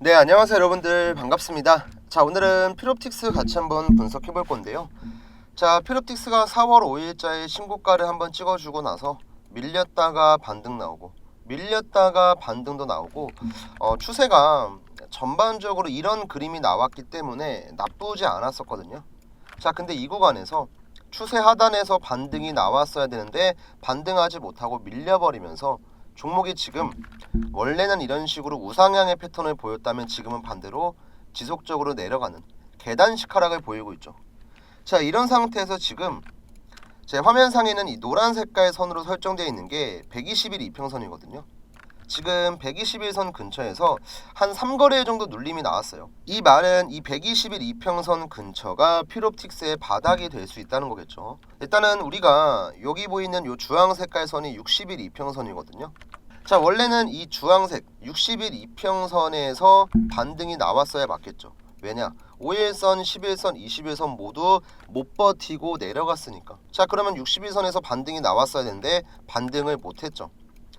네 안녕하세요 여러분들. 반갑습니다. 자 오늘은 피롭틱스 같이 한번 분석해 볼 건데요. 자 피롭틱스가 4월 5일자에 신고가를 한번 찍어주고 나서 밀렸다가 반등 나오고 밀렸다가 반등도 나오고 어, 추세가 전반적으로 이런 그림이 나왔기 때문에 나쁘지 않았었거든요. 자 근데 이 구간에서 추세 하단에서 반등이 나왔어야 되는데 반등하지 못하고 밀려버리면서 종목이 지금 원래는 이런 식으로 우상향의 패턴을 보였다면 지금은 반대로 지속적으로 내려가는 계단식 하락을 보이고 있죠. 자 이런 상태에서 지금 제 화면 상에는 이 노란 색깔 선으로 설정되어 있는 게 120일 이평선이거든요. 지금 121선 근처에서 한 3거래 정도 눌림이 나왔어요. 이 말은 이 120일 이평선 근처가 피롭틱스의 바닥이 될 수 있다는 거겠죠. 일단은 우리가 여기 보이는 요 주황 색깔 선이 60일 이평선이거든요. 자 원래는 이 주황색 60일 이평선에서 반등이 나왔어야 맞겠죠. 왜냐? 5일선, 11선, 21선 모두 못 버티고 내려갔으니까. 자 그러면 61선에서 반등이 나왔어야 되는데 반등을 못 했죠.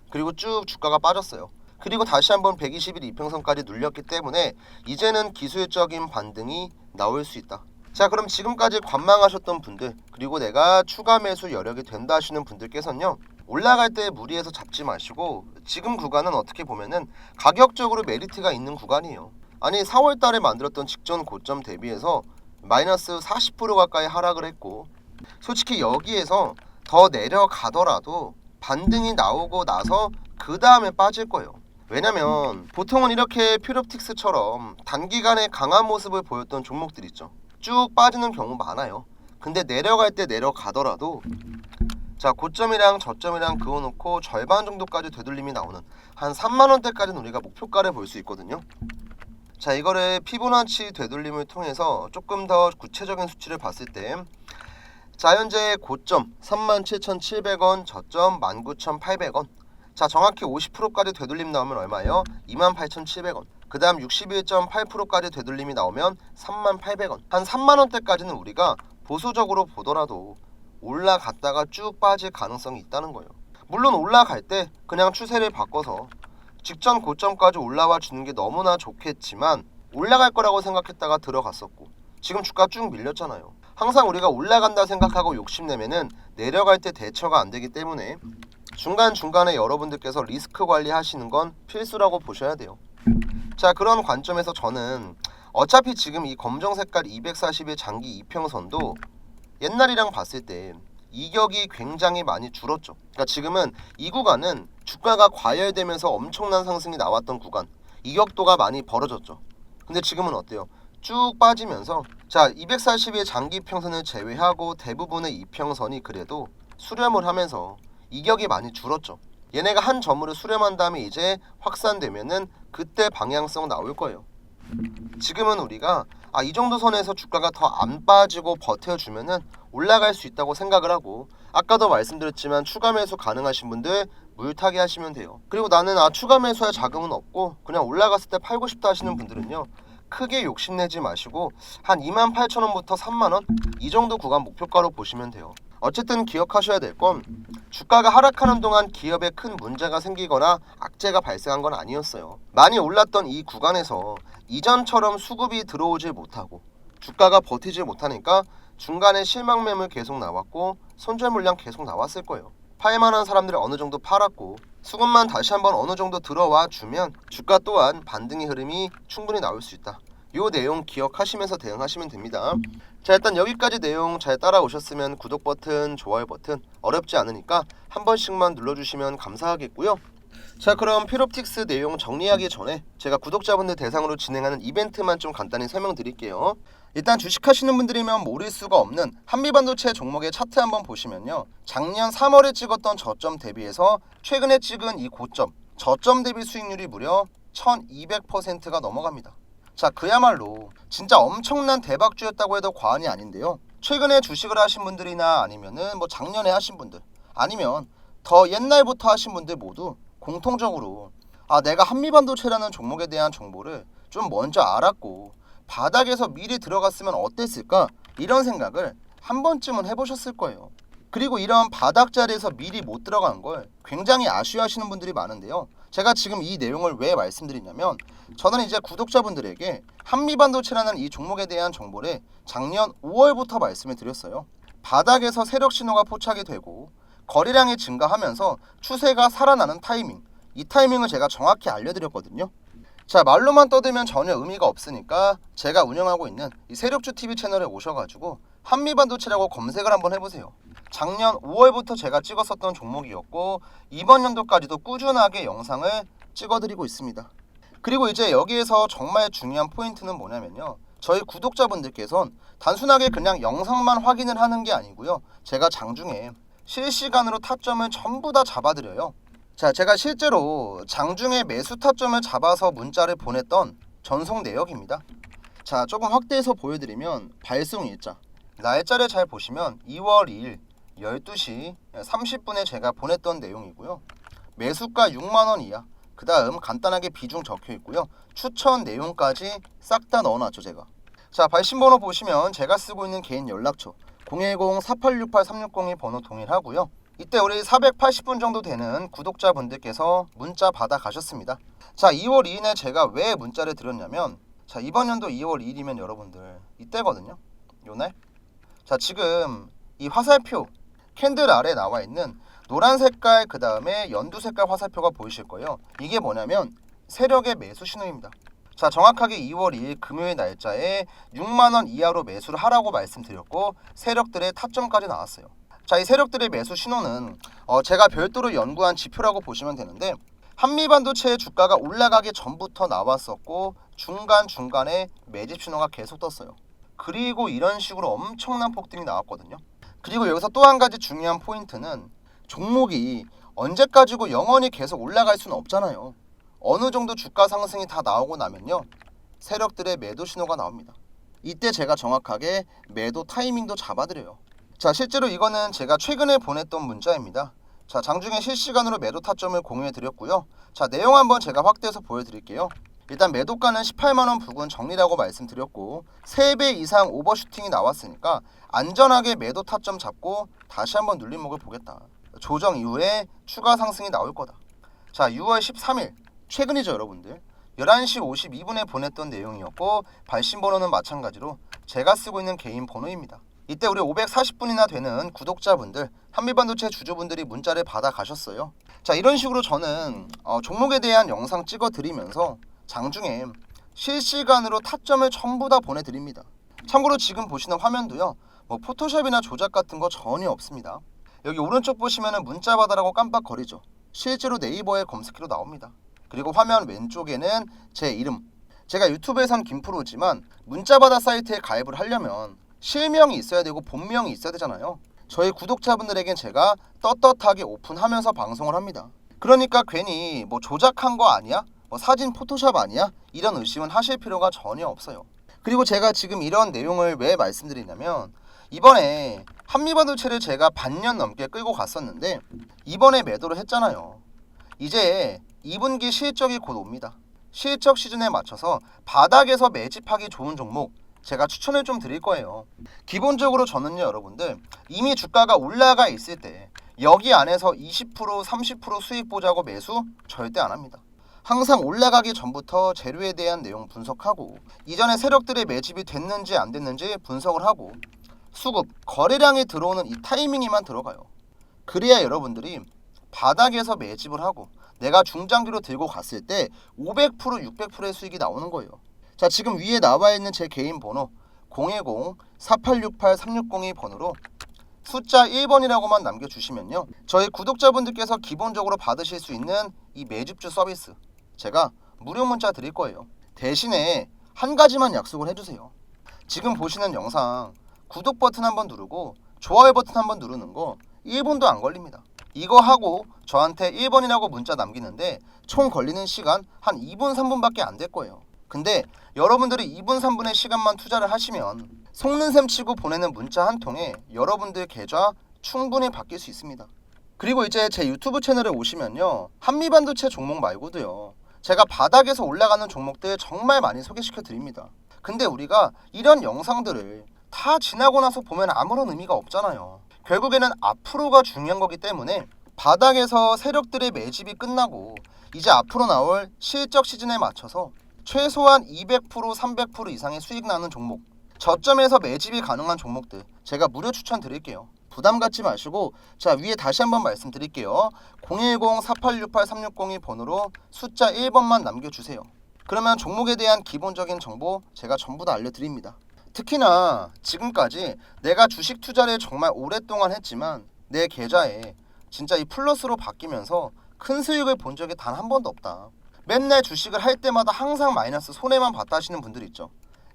그리고 쭉 주가가 빠졌어요. 그리고 다시 한번 120일 이평선까지 눌렸기 때문에 이제는 기술적인 반등이 나올 수 있다. 자 그럼 지금까지 관망하셨던 분들 그리고 내가 추가 매수 여력이 된다 하시는 분들께서는요 올라갈 때 무리해서 잡지 마시고 지금 구간은 어떻게 보면은 가격적으로 메리트가 있는 구간이에요 아니 4월 달에 만들었던 직전 고점 대비해서 마이너스 40% 가까이 하락을 했고 솔직히 여기에서 더 내려가더라도 반등이 나오고 나서 그 다음에 빠질 거예요. 왜냐면 보통은 이렇게 퓨럽틱스처럼 단기간에 강한 모습을 보였던 종목들 있죠. 쭉 빠지는 경우 많아요. 근데 내려갈 때 내려가더라도 자 고점이랑 저점이랑 그어놓고 절반 정도까지 되돌림이 나오는 한 3만 원대까지는 우리가 목표가를 볼 수 있거든요. 자 이거를 피보나치 되돌림을 통해서 조금 더 구체적인 수치를 봤을 때 자 현재 고점 37,700원 저점 19,800원 자 정확히 50%까지 되돌림 나오면 얼마예요? 28,700원 그 다음 61.8%까지 되돌림이 나오면 38,800원 한 3만원대까지는 우리가 보수적으로 보더라도 올라갔다가 쭉 빠질 가능성이 있다는 거예요 물론 올라갈 때 그냥 추세를 바꿔서 직전 고점까지 올라와 주는 게 너무나 좋겠지만 올라갈 거라고 생각했다가 들어갔었고 지금 주가 쭉 밀렸잖아요. 항상 우리가 올라간다 생각하고 욕심내면은 내려갈 때 대처가 안 되기 때문에 중간 중간에 여러분들께서 리스크 관리하시는 건 필수라고 보셔야 돼요. 자 그런 관점에서 저는 어차피 지금 이 검정 색깔 240의 장기 이평선도 옛날이랑 봤을 때 이격이 굉장히 많이 줄었죠. 그러니까 지금은 이 구간은 주가가 과열되면서 엄청난 상승이 나왔던 구간 이격도가 많이 벌어졌죠. 근데 지금은 어때요? 쭉 빠지면서 자 240의 장기 평선을 제외하고 대부분의 이평선이 그래도 수렴을 하면서 이격이 많이 줄었죠. 얘네가 한 점으로 수렴한 다음에 이제 확산되면은 그때 방향성 나올 거예요. 지금은 우리가 아 이 정도 선에서 주가가 더 안 빠지고 버텨주면은 올라갈 수 있다고 생각을 하고 아까도 말씀드렸지만 추가 매수 가능하신 분들 물타기 하시면 돼요. 그리고 나는 아 추가 매수할 자금은 없고 그냥 올라갔을 때 팔고 싶다 하시는 분들은요. 크게 욕심내지 마시고 한 28,000원부터 3만원 이 정도 구간 목표가로 보시면 돼요. 어쨌든 기억하셔야 될 건 주가가 하락하는 동안 기업에 큰 문제가 생기거나 악재가 발생한 건 아니었어요. 많이 올랐던 이 구간에서 이전처럼 수급이 들어오질 못하고 주가가 버티질 못하니까 중간에 실망 매물 계속 나왔고 손절 물량 계속 나왔을 거예요. 팔만한 사람들이 어느 정도 팔았고 수급만 다시 한번 어느 정도 들어와 주면 주가 또한 반등의 흐름이 충분히 나올 수 있다. 요 내용 기억하시면서 대응하시면 됩니다. 자 일단 여기까지 내용 잘 따라오셨으면 구독 버튼, 좋아요 버튼 어렵지 않으니까 한 번씩만 눌러주시면 감사하겠고요. 자 그럼 피롭틱스 내용 정리하기 전에 제가 구독자분들 대상으로 진행하는 이벤트만 좀 간단히 설명드릴게요. 일단 주식하시는 분들이면 모를 수가 없는 한미반도체 종목의 차트 한번 보시면요. 작년 3월에 찍었던 저점 대비해서 최근에 찍은 이 고점 저점 대비 수익률이 무려 1200%가 넘어갑니다. 자 그야말로 진짜 엄청난 대박주였다고 해도 과언이 아닌데요. 최근에 주식을 하신 분들이나 아니면은 뭐 작년에 하신 분들 아니면 더 옛날부터 하신 분들 모두 공통적으로 아 내가 한미반도체라는 종목에 대한 정보를 좀 먼저 알았고 바닥에서 미리 들어갔으면 어땠을까 이런 생각을 한 번쯤은 해보셨을 거예요. 그리고 이런 바닥 자리에서 미리 못 들어간 걸 굉장히 아쉬워하시는 분들이 많은데요. 제가 지금 이 내용을 왜 말씀드리냐면 저는 이제 구독자분들에게 한미반도체라는 이 종목에 대한 정보를 작년 5월부터 말씀을 드렸어요. 바닥에서 세력 신호가 포착이 되고 거래량이 증가하면서 추세가 살아나는 타이밍, 이 타이밍을 제가 정확히 알려드렸거든요. 자 말로만 떠들면 전혀 의미가 없으니까 제가 운영하고 있는 이 세력주 TV 채널에 오셔가지고 한미반도체라고 검색을 한번 해보세요. 작년 5월부터 제가 찍었었던 종목이었고 이번 연도까지도 꾸준하게 영상을 찍어드리고 있습니다. 그리고 이제 여기에서 정말 중요한 포인트는 뭐냐면요. 저희 구독자분들께선 단순하게 그냥 영상만 확인을 하는 게 아니고요. 제가 장중에 실시간으로 타점을 전부 다 잡아드려요. 자, 제가 실제로 장중에 매수 타점을 잡아서 문자를 보냈던 전송 내역입니다. 자, 조금 확대해서 보여드리면 발송 일자. 날짜를 잘 보시면 2월 2일 12시 30분에 제가 보냈던 내용이고요. 매수가 6만 원 이하. 그 다음 간단하게 비중 적혀 있고요. 추천 내용까지 싹 다 넣어놨죠 제가. 자 발신번호 보시면 제가 쓰고 있는 개인 연락처 010-4868-360이 번호 동일하고요. 이때 우리 480분 정도 되는 구독자분들께서 문자 받아 가셨습니다. 자 2월 2일에 제가 왜 문자를 드렸냐면 자 이번 연도 2월 2일이면 여러분들 이때거든요. 요날. 자 지금 이 화살표 캔들 아래 나와 있는 노란 색깔 그 다음에 연두 색깔 화살표가 보이실 거예요. 이게 뭐냐면 세력의 매수 신호입니다. 자 정확하게 2월 2일 금요일 날짜에 6만 원 이하로 매수를 하라고 말씀드렸고 세력들의 타점까지 나왔어요. 자 이 세력들의 매수 신호는 어, 제가 별도로 연구한 지표라고 보시면 되는데 한미반도체의 주가가 올라가기 전부터 나왔었고 중간 중간에 매집 신호가 계속 떴어요. 그리고 이런 식으로 엄청난 폭등이 나왔거든요. 그리고 여기서 또 한 가지 중요한 포인트는 종목이 언제까지고 영원히 계속 올라갈 수는 없잖아요. 어느 정도 주가 상승이 다 나오고 나면요. 세력들의 매도 신호가 나옵니다. 이때 제가 정확하게 매도 타이밍도 잡아드려요. 자, 실제로 이거는 제가 최근에 보냈던 문자입니다. 자, 장중에 실시간으로 매도 타점을 공유해 드렸고요. 자, 내용 한번 제가 확대해서 보여드릴게요. 일단 매도가는 18만원 부근 정리라고 말씀드렸고 3배 이상 오버슈팅이 나왔으니까 안전하게 매도 타점 잡고 다시 한번 눌림목을 보겠다. 조정 이후에 추가 상승이 나올 거다. 자, 6월 13일 최근이죠, 여러분들. 11시 52분에 보냈던 내용이었고 발신 번호는 마찬가지로 제가 쓰고 있는 개인 번호입니다. 이때 우리 540분이나 되는 구독자분들, 한미반도체 주주분들이 문자를 받아 가셨어요. 자, 이런 식으로 저는 어, 종목에 대한 영상 찍어 드리면서 장중에 실시간으로 타점을 전부 다 보내 드립니다. 참고로 지금 보시는 화면도요, 뭐 포토샵이나 조작 같은 거 전혀 없습니다. 여기 오른쪽 보시면은 문자 받아라고 깜빡거리죠. 실제로 네이버에 검색해도 나옵니다. 그리고 화면 왼쪽에는 제 이름. 제가 유튜브에선 김프로지만 문자받아 사이트에 가입을 하려면 실명이 있어야 되고 본명이 있어야 되잖아요. 저희 구독자분들에겐 제가 떳떳하게 오픈하면서 방송을 합니다. 그러니까 괜히 뭐 조작한 거 아니야? 뭐 사진 포토샵 아니야? 이런 의심은 하실 필요가 전혀 없어요. 그리고 제가 지금 이런 내용을 왜 말씀드리냐면 이번에 한미반도체를 제가 반년 넘게 끌고 갔었는데 이번에 매도를 했잖아요. 이제 2분기 실적이 곧 옵니다. 실적 시즌에 맞춰서 바닥에서 매집하기 좋은 종목 제가 추천을 좀 드릴 거예요. 기본적으로 저는요, 여러분들 이미 주가가 올라가 있을 때 여기 안에서 20% 30% 수익 보자고 매수 절대 안 합니다. 항상 올라가기 전부터 재료에 대한 내용 분석하고 이전에 세력들의 매집이 됐는지 안 됐는지 분석을 하고 수급, 거래량이 들어오는 이 타이밍에만 들어가요. 그래야 여러분들이 바닥에서 매집을 하고 내가 중장기로 들고 갔을 때 500% 600%의 수익이 나오는 거예요. 자 지금 위에 나와 있는 제 개인 번호 010-4868-360이 번호로 숫자 1번이라고만 남겨주시면요. 저희 구독자분들께서 기본적으로 받으실 수 있는 이 매집주 서비스 제가 무료 문자 드릴 거예요. 대신에 한 가지만 약속을 해주세요. 지금 보시는 영상 구독 버튼 한번 누르고 좋아요 버튼 한번 누르는 거 1분도 안 걸립니다. 이거 하고 저한테 1번이라고 문자 남기는데 총 걸리는 시간 한 2분 3분밖에 안 될 거예요. 근데 여러분들이 2분 3분의 시간만 투자를 하시면 속는 셈 치고 보내는 문자 한 통에 여러분들 계좌 충분히 바뀔 수 있습니다. 그리고 이제 제 유튜브 채널에 오시면요. 한미반도체 종목 말고도요. 제가 바닥에서 올라가는 종목들 정말 많이 소개시켜 드립니다. 근데 우리가 이런 영상들을 다 지나고 나서 보면 아무런 의미가 없잖아요. 결국에는 앞으로가 중요한 거기 때문에 바닥에서 세력들의 매집이 끝나고 이제 앞으로 나올 실적 시즌에 맞춰서 최소한 200% 300% 이상의 수익 나는 종목 저점에서 매집이 가능한 종목들 제가 무료 추천 드릴게요. 부담 갖지 마시고 자 위에 다시 한번 말씀드릴게요. 010-4868-360이 번호로 숫자 1번만 남겨주세요. 그러면 종목에 대한 기본적인 정보 제가 전부 다 알려드립니다. 특히나 지금까지 내가 주식 투자를 정말 오랫동안 했지만 내 계좌에 진짜 이 플러스로 바뀌면서 큰 수익을 본 적이 단 한 번도 없다. 맨날 주식을 할 때마다 항상 마이너스 손해만 봤다 하시는 분들 있죠.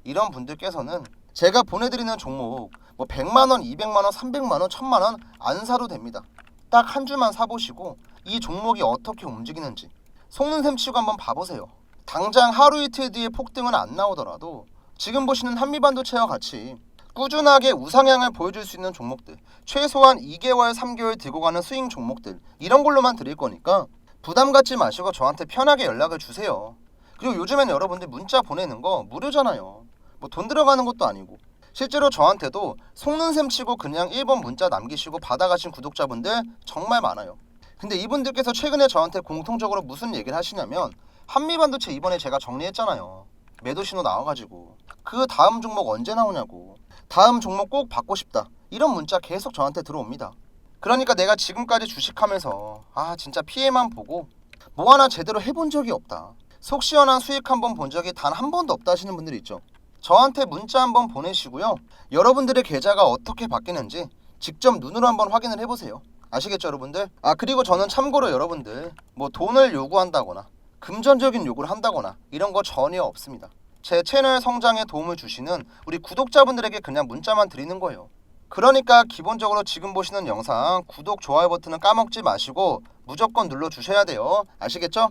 이런 분들께서는 제가 보내드리는 종목 뭐 100만 원, 200만 원, 300만 원, 1000만 원 안 사도 됩니다. 딱 한 주만 사보시고 이 종목이 어떻게 움직이는지 속는 셈 치고 한번 봐보세요. 당장 하루 이틀 뒤에 폭등은 안 나오더라도 지금 보시는 한미반도체와 같이 꾸준하게 우상향을 보여줄 수 있는 종목들 최소한 2개월, 3개월 들고 가는 스윙 종목들 이런 걸로만 드릴 거니까 부담 갖지 마시고 저한테 편하게 연락을 주세요. 그리고 요즘에는 여러분들 문자 보내는 거 무료잖아요. 뭐 돈 들어가는 것도 아니고 실제로 저한테도 속는 셈 치고 그냥 1번 문자 남기시고 받아가신 구독자분들 정말 많아요. 근데 이분들께서 최근에 저한테 공통적으로 무슨 얘기를 하시냐면 한미반도체 이번에 제가 정리했잖아요. 매도 신호 나와가지고 그 다음 종목 언제 나오냐고 다음 종목 꼭 받고 싶다 이런 문자 계속 저한테 들어옵니다. 그러니까 내가 지금까지 주식하면서 아 진짜 피해만 보고 뭐 하나 제대로 해본 적이 없다. 속 시원한 수익 한 번 본 적이 단 한 번도 없다 하시는 분들 있죠. 저한테 문자 한번 보내시고요. 여러분들의 계좌가 어떻게 바뀌는지 직접 눈으로 한번 확인을 해보세요. 아시겠죠, 여러분들? 아 그리고 저는 참고로 여러분들 뭐 돈을 요구한다거나 금전적인 요구를 한다거나 이런 거 전혀 없습니다. 제 채널 성장에 도움을 주시는 우리 구독자분들에게 그냥 문자만 드리는 거예요. 그러니까 기본적으로 지금 보시는 영상 구독, 좋아요 버튼은 까먹지 마시고 무조건 눌러 주셔야 돼요. 아시겠죠?